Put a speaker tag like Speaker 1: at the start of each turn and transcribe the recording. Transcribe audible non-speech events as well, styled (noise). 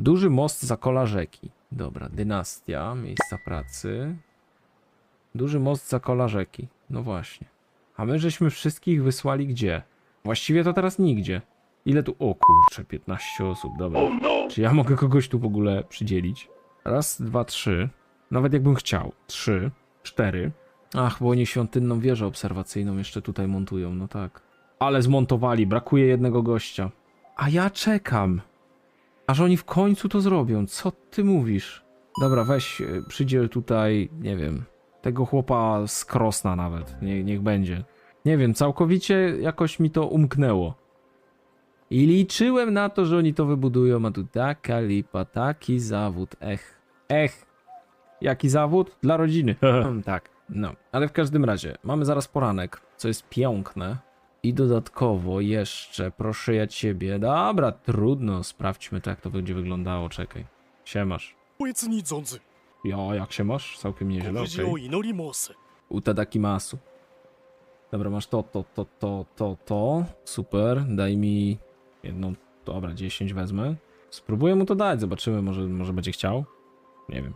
Speaker 1: Duży most za kola rzeki. Dobra, dynastia, miejsca pracy. Duży most za kola rzeki. No właśnie. A my żeśmy wszystkich wysłali gdzie? Właściwie to teraz nigdzie. Ile tu? O kurczę, 15 osób, dobra. Czy ja mogę kogoś tu w ogóle przydzielić? Raz, dwa, trzy. Nawet jakbym chciał. Trzy, cztery. Ach, bo oni świątynną wieżę obserwacyjną jeszcze tutaj montują, no tak. Ale zmontowali, brakuje jednego gościa. A ja czekam. Aż oni w końcu to zrobią. Co ty mówisz? Dobra, weź, y, przydziel tutaj, nie wiem, tego chłopa z Krosna nawet. Nie, niech będzie. Nie wiem, całkowicie jakoś mi to umknęło. I liczyłem na to, że oni to wybudują, a tu taka lipa, taki zawód, ech. Ech. Jaki zawód? Dla rodziny. (laughs) tak, no. Ale w każdym razie, mamy zaraz poranek, co jest piękne. I dodatkowo jeszcze, proszę ja ciebie. Dobra, trudno, sprawdźmy to, jak to będzie wyglądało. Czekaj.
Speaker 2: się Siemasz.
Speaker 1: Jo, jak się masz? Całkiem nieźle, okej.
Speaker 2: U Tadaki
Speaker 1: Masu. Dobra, masz to, to, to, to, to, to. Super, daj mi jedną, dobra, 10 wezmę. Spróbuję mu to dać, zobaczymy, może, może będzie chciał. Nie wiem.